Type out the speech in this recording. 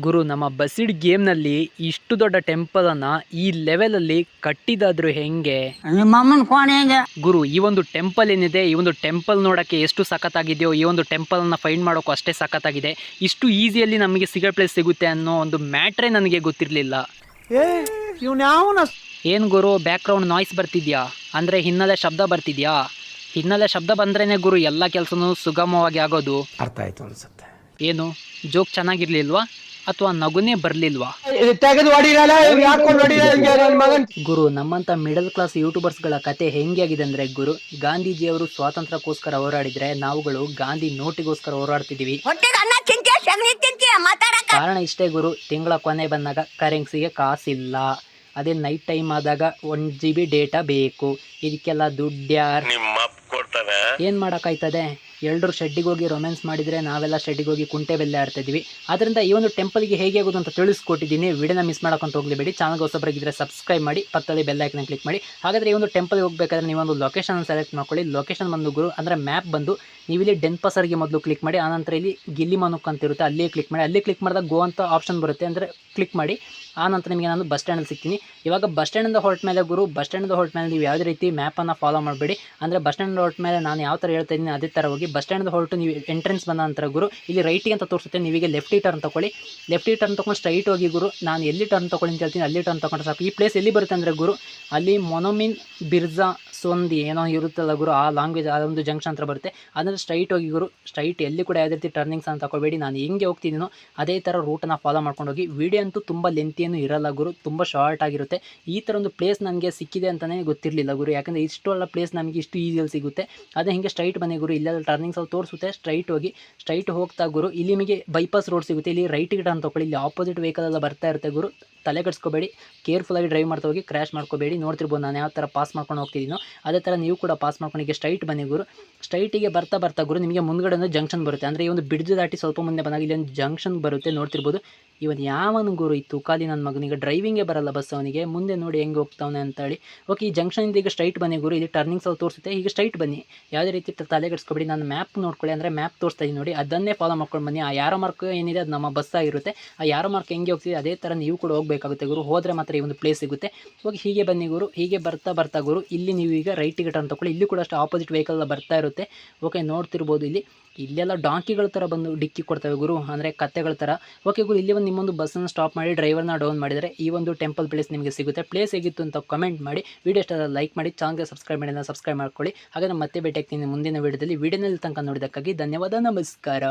ಗುರು ನಮ್ಮ ಬಸಿಡ್ ಗೇಮ್ನಲ್ಲಿ ಇಷ್ಟು ದೊಡ್ಡ ಟೆಂಪಲನ್ನು ಈ ಲೆವೆಲಲ್ಲಿ ಕಟ್ಟಿದಾದ್ರು ಹೆಂಗೆ? ನಿಮ್ಮ ಅಮ್ಮನ ಕೋಣೆ ಹೆಂಗೆ? ಗುರು ಈ ಒಂದು ಟೆಂಪಲ್ ಏನಿದೆ ಈ ಒಂದು ಟೆಂಪಲ್ ನೋಡೋಕ್ಕೆ ಎಷ್ಟು ಸಖತ್ತಾಗಿದೆಯೋ ಈ ಒಂದು ಟೆಂಪಲನ್ನು ಫೈಂಡ್ ಮಾಡೋಕ್ಕೂ ಅಷ್ಟೇ ಸಖತ್ತಾಗಿದೆ. ಇಷ್ಟು ಈಸಿಯಲ್ಲಿ ನಮಗೆ ಸಿಗೋ ಪ್ಲೇಸ್ ಸಿಗುತ್ತೆ ಅನ್ನೋ ಒಂದು ಮ್ಯಾಟ್ರೇ ನನಗೆ ಗೊತ್ತಿರಲಿಲ್ಲ. ಏ ಇವ್ನ ಯಾವನ ಏನು ಗುರು ಬ್ಯಾಕ್ಗ್ರೌಂಡ್ ನಾಯ್ಸ್ ಬರ್ತಿದ್ಯಾ? ಅಂದರೆ ಹಿನ್ನೆಲೆ ಶಬ್ದ ಬರ್ತಿದ್ಯಾ? ಹಿನ್ನೆಲೆ ಶಬ್ದ ಬಂದ್ರೇನೆ ಗುರು ಎಲ್ಲ ಕೆಲಸನೂ ಸುಗಮವಾಗಿ ಆಗೋದು. ಅರ್ಥ ಆಯ್ತು ಅನ್ಸುತ್ತೆ. ಏನು? ಜೋಕ್ ಚೆನ್ನಾಗಿರ್ಲಿಲ್ವಾ? ಅಥವಾ ನಗುನೇ ಬರ್ಲಿಲ್ವಾ? ಗುರು ನಮ್ಮಂತ ಮಿಡಲ್ ಕ್ಲಾಸ್ ಯೂಟ್ಯೂಬರ್ಸ್ಗಳ ಕತೆ ಹೆಂಗೆ ಆಗಿದೆ ಅಂದ್ರೆ ಗುರು ಗಾಂಧೀಜಿಯವರು ಸ್ವಾತಂತ್ರ್ಯಕ್ಕೋಸ್ಕರ ಹೋರಾಡಿದ್ರೆ ನಾವುಗಳು ಗಾಂಧಿ ನೋಟಿಗೋಸ್ಕರ ಹೋರಾಡ್ತಿದೀವಿ. ಕಾರಣ ಇಷ್ಟೇ ಗುರು ತಿಂಗಳ ಕೊನೆ ಬಂದಾಗ ಕರೆನ್ಸಿಗೆ ಕಾಸಿಲ್ಲ. ಅದೇ ನೈಟ್ ಟೈಮ್ ಆದಾಗ ಒನ್ ಜಿ ಬಿ ಡೇಟಾ ಬೇಕು. ಇದಕ್ಕೆಲ್ಲ ದುಡ್ಡ್ಯಾರ್ ನಿಮ್ಮ ಅಪ್ಪ ಕೊಡ್ತಾನೆ ಏನು ಮಾಡೋಕ್ಕಾಯ್ತದೆ ಎಲ್ಲರೂ ಶೆಡ್ಡಿಗೆ ಹೋಗಿ ರೊಮ್ಯಾನ್ಸ್ ಮಾಡಿದರೆ ನಾವೆಲ್ಲ ಶೆಡ್ಡಿಗೆ ಹೋಗಿ ಕುಂಟೆ ಬೆಲ್ಲೆ ಆಡ್ತಿದ್ವಿ ಆದ್ದರಿಂದ ಈ ಒಂದು ಟೆಂಪಲ್ಗೆ ಹೇಗೆ ಆಗೋದು ಅಂತ ತಿಳಿಸ್ಕೊಟ್ಟಿದ್ದೀನಿ. ವಿಡಿಯೋನ ಮಿಸ್ ಮಾಡೋಕ್ಕಂತ ಹೋಗಲಿಬೇಡಿ. ಚಾನಲ್ಗೆ ಹೊಸಬ್ರಾಗಿದ್ದರೆ ಸಬ್ಸ್ಕ್ರೈಬ್ ಮಾಡಿ, ಪಕ್ಕದಲ್ಲಿ ಬೆಲ್ ಐಕನ್ ಕ್ಲಿಕ್ ಮಾಡಿ. ಹಾಗಾದರೆ ಈ ಒಂದು ಟೆಂಪಲ್ಗೆ ಹೋಗಬೇಕಾದ್ರೆ ನೀವೊಂದು ಲೊಕೇಶನ್ ಸೆಲೆಕ್ಟ್ ಮಾಡ್ಕೊಳ್ಳಿ. ಲೊಕೇಶನ್ ಬಂದು ಗುರು, ಅಂದರೆ ಮ್ಯಾಪ್ ಬಂದು ನೀವಿಲ್ಲಿ ಡೆನ್ಪಸರ್ಗೆ ಮೊದಲು ಕ್ಲಿಕ್ ಮಾಡಿ, ಆನಂತರ ಇಲ್ಲಿ ಗಿಲ್ಲಿ ಮನುಕ್ ಅಂತ ಇರುತ್ತೆ ಅಲ್ಲೇ ಕ್ಲಿಕ್ ಮಾಡಿ. ಅಲ್ಲಿ ಕ್ಲಿಕ್ ಮಾಡಿದಾಗ ಗೋ ಅಂತ ಆಪ್ಷನ್ ಬರುತ್ತೆ. ಅಂದರೆ ಕ್ಲಿಕ್ ಮಾಡಿ. ಆನಂತರ ನಿಮಗೆ ನಾನು ಬಸ್ ಸ್ಟ್ಯಾಂಡಲ್ಲಿ ಸಿಗ್ತೀನಿ. ಇವಾಗ ಬಸ್ ಸ್ಟ್ಯಾಂಡಿಂದ ಹೊರಟ ಮೇಲೆ ಗುರು ಬಸ್ ಸ್ಟ್ಯಾಂಡಿಂದ ಹೊರಟ ಮೇಲೆ ನೀವು ಯಾವುದೇ ರೀತಿ ಮ್ಯಾಪನ್ನು ಫಾಲೋ ಮಾಡಬೇಡಿ. ಅಂದರೆ ಬಸ್ ಸ್ಟ್ಯಾಂಡ್ ಹೊರಟ ಮೇಲೆ ನಾನು ಯಾವ ಥರ ಹೇಳ್ತಾ ಇದ್ದೀನಿ ಅದೇ ಥರ ಹೋಗಿ ಬಸ್ ಸ್ಟ್ಯಾಂಡ್ ಹೊರಟು ನೀವು ಎಂಟ್ರೆನ್ಸ್ ಬಂದ ನಂತರ ಗುರು, ಇಲ್ಲಿ ರೈಟಿಗೆ ಅಂತ ತೋರಿಸುತ್ತೆ ನೀವೀಗ ಲೆಫ್ಟಿ ಟರ್ನ್ ತೊಗೊಳ್ಳಿ ಲೆಫ್ಟಿ ಟರ್ನ್ ತೊಗೊಂಡು ಸ್ಟ್ರೈಟ್ ಹೋಗಿ ಗುರು, ನಾನು ಎಲ್ಲಿ ಟರ್ನ್ ತೊಗೊಳ್ಳಿ ಅಂತ ಹೇಳ್ತೀನಿ, ಅಲ್ಲಿ ಟರ್ನ್ ತೊಗೊಂಡ್ರೆ ಸಾಕು. ಈ ಪ್ಲೇಸ್ ಎಲ್ಲಿ ಬರುತ್ತೆ ಅಂದರೆ ಗುರು, ಅಲ್ಲಿ ಮೊನೊಮಿನ್ ಬಿರ್ಜಾ ಸೊಂದಿ ಏನೋ ಇರುತ್ತಲ್ಲ ಗುರು, ಆ ಲಾಂಗ್ವೇಜ್ ಆ ಒಂದು ಜಂಕ್ಷನ್ ಹತ್ರ ಬರುತ್ತೆ. ಅದನ್ನು ಸ್ಟ್ರೈಟ್ ಹೋಗಿ ಗುರು ಸ್ಟ್ರೈಟ್ ಎಲ್ಲಿ ಕೂಡ ಯಾವುದೇ ರೀತಿ ಟರ್ನಿಂಗ್ಸ್ ಅಂತ ತಗೊಳ್ಬೇಡಿ ನಾನು ಹೆಂಗೆ ಹೋಗ್ತಿದ್ದೀನೋ ಅದೇ ಥರ ರೂಟನ್ನು ಫಾಲೋ ಮಾಡ್ಕೊಂಡು ಹೋಗಿ. ವೀಡಿಯೋ ಅಂತೂ ತುಂಬ ಲೆಂತಿಯನ್ನು ಇರಲ್ಲ ಗುರು, ತುಂಬ ಶಾರ್ಟ್ ಆಗಿರುತ್ತೆ. ಈ ಥರ ಒಂದು ಪ್ಲೇಸ್ ನನಗೆ ಸಿಕ್ಕಿದೆ ಅಂತಲೇ ಗೊತ್ತಿರಲಿಲ್ಲ ಗುರು. ಯಾಕಂದರೆ ಇಷ್ಟೆಲ್ಲ ಪ್ಲೇಸ್ ನಮಗೆ ಇಷ್ಟು ಈಸಿಯಲ್ಲಿ ಸಿಗುತ್ತೆ. ಅದೇ ಹಿಂಗೆ ಸ್ಟ್ರೈಟ್ ಬನ್ನಿ ಗುರು, ಇಲ್ಲೆಲ್ಲ ಟರ್ನಿಂಗ್ಸ್ ಅಲ್ಲಿ ತೋರಿಸುತ್ತೆ. ಸ್ಟ್ರೈಟ್ ಹೋಗಿ ಸ್ಟ್ರೈಟ್ ಹೋಗ್ತಾ ಗುರು, ಇಲ್ಲಿ ನಿಮಗೆ ಬೈಪಾಸ್ ರೋಡ್ ಸಿಗುತ್ತೆ. ಇಲ್ಲಿ ರೈಟ್ ಟರ್ನ್ ತೊಗೊಳ್ಳಿ. ಇಲ್ಲಿ ಆಪೋಸಿಟ್ ವೆಹಿಕಲ್ ಎಲ್ಲ ಬರ್ತಾ ಇರುತ್ತೆ ಗುರು. ತಲೆ ಕೆಡಿಸ್ಕೋಬೇಡಿ. ಕೇರ್ಫುಲ್ಲಾಗಿ ಡ್ರೈವ್ ಮಾಡ್ತಾ ಹೋಗಿ ಕ್ರ್ಯಾಶ್ ಮಾಡ್ಕೋಬೇಡಿ. ನೋಡ್ತಿರ್ಬೋದು ನಾನು ಯಾವ ಥರ ಪಾಸ್ ಮಾಡ್ಕೊಂಡು ಹೋಗ್ತಿದ್ದೀನೋ ಅದೇ ಥರ ನೀವು ಕೂಡ ಪಾಸ್ ಮಾಡ್ಕೊಂಡು ಈಗ ಸ್ಟ್ರೈಟ್ ಬನ್ನಿ ಗುರು. ಸ್ಟ್ರೈಟಿಗೆ ಬರ್ತಾ ಬರ್ತಾ ಗುರು, ನಿಮಗೆ ಮುಂದ್ಗಡೆ ಒಂದು ಜಂಕ್ಷನ್ ಬರುತ್ತೆ. ಅಂದರೆ ಈ ಒಂದು ಬಿಡ್ಜು ದಾಟಿ ಸ್ವಲ್ಪ ಮುಂದೆ ಬಂದಾಗ ಇಲ್ಲಿ ಒಂದು ಜಂಕ್ಷನ್ ಬರುತ್ತೆ, ನೋಡ್ತಿರ್ಬೋದು. ಇವನು ಯಾವನು ಗುರು? ಇತ್ತು ಖಾಲಿ ನನ್ನ ಮಗನಿಗೆ ಡ್ರೈವಿಂಗೇ ಬರಲ್ಲ ಬಸ್ ಅವನಿಗೆ. ಮುಂದೆ ನೋಡಿ ಹೆಂಗೆ ಹೋಗ್ತಾವನೆ ಅಂತೇಳಿ. ಓಕೆ ಈ ಜಂಕ್ಷನಿಂದ ಈಗ ಸ್ಟ್ರೈಟ್ ಬನ್ನಿ ಗುರು. ಇಲ್ಲಿ ಟರ್ನಿಂಗ್ಸ್ ಅಲ್ಲಿ ತೋರಿಸುತ್ತೆ. ಈಗ ಸ್ಟ್ರೈಟ್ ಬನ್ನಿ. ಯಾವುದೇ ರೀತಿ ತ- ತಲೆ ಕೆಡಿಸ್ಕೊಬೇಡಿ. ನಾನು ಮ್ಯಾಪ್ ನೋಡ್ಕೊಳ್ಳಿ ಅಂದರೆ ಮ್ಯಾಪ್ ತೋರಿಸ್ತಾ ಇದ್ದೀನಿ ನೋಡಿ. ಅದನ್ನೇ ಫಾಲೋ ಮಾಡ್ಕೊಂಡು ಬನ್ನಿ. ಆ ಯಾರೋ ಮಾರ್ಕ್ ಏನಿದೆ ಅದು ನಮ್ಮ ಬಸ್ ಆಗಿರುತ್ತೆ. ಆ ಯಾರೋ ಮಾರ್ಕ್ ಹೆಂಗೆ ಹೋಗ್ತಿದೆ ಅದೇ ಥರ ನೀವು ಕೂಡ ಹೋಗಬೇಕಾಗುತ್ತೆ ಗುರು. ಹೋದರೆ ಮಾತ್ರ ಈ ಒಂದು ಪ್ಲೇಸ್ ಸಿಗುತ್ತೆ. ಓಕೆ ಹೀಗೆ ಬನ್ನಿ ಗುರು. ಹೀಗೆ ಬರ್ತಾ ಬರ್ತಾ ಗುರು, ಇಲ್ಲಿ ನೀವು ಈಗ ರೈಟಿಗೆ ಟರ್ನ್ ತಗೊಳ್ಳಿ ಇಲ್ಲಿ ಕೂಡ ಅಷ್ಟು ಆಪೋಸಿಟ್ ವೆಹಿಕಲ್ ಬರ್ತಾ ಇರುತ್ತೆ. ಓಕೆ ನೋಡ್ತಿರ್ಬೋದು ಇಲ್ಲಿ. ಇಲ್ಲೆಲ್ಲ ಡಾಂಕಿಗಳ ಥರ ಬಂದು ಡಿಕ್ಕಿ ಕೊಡ್ತವೆ ಗುರು. ಅಂದರೆ ಕತ್ತೆಗಳ ಥರ ಓಕೆ ಗುರು, ಇಲ್ಲಿ ಒಂದು ನಿಮ್ಮೊಂದು ಬಸ್ಸನ್ನು ಸ್ಟಾಪ್ ಮಾಡಿ ಡ್ರೈವರ್ನ ಡೌನ್ ಮಾಡಿದರೆ ಈ ಒಂದು ಟೆಂಪಲ್ ಪ್ಲೇಸ್ ನಿಮಗೆ ಸಿಗುತ್ತೆ. ಪ್ಲೇಸ್ ಹೇಗಿತ್ತು ಅಂತ ಕಮೆಂಟ್ ಮಾಡಿ. ವಿಡಿಯೋ ಇಷ್ಟ ಲೈಕ್ ಮಾಡಿ ಚಾನಲ್ಗೆ ಸಬ್ಸ್ಕ್ರೈಬ್ ಮಾಡಿ ಸಬ್ಸ್ಕ್ರೈಬ್ ಮಾಡ್ಕೊಳ್ಳಿ. ಹಾಗೆ ಮತ್ತೆ ಭೇಟಿ ಆಗ್ತೀನಿ ಮುಂದಿನ ವೀಡಿಯೋದಲ್ಲಿ ವಿಡಿಯೋನಲ್ಲಿ ತನಕ ನೋಡಿದ್ದಕ್ಕಾಗಿ ಧನ್ಯವಾದ, ನಮಸ್ಕಾರ.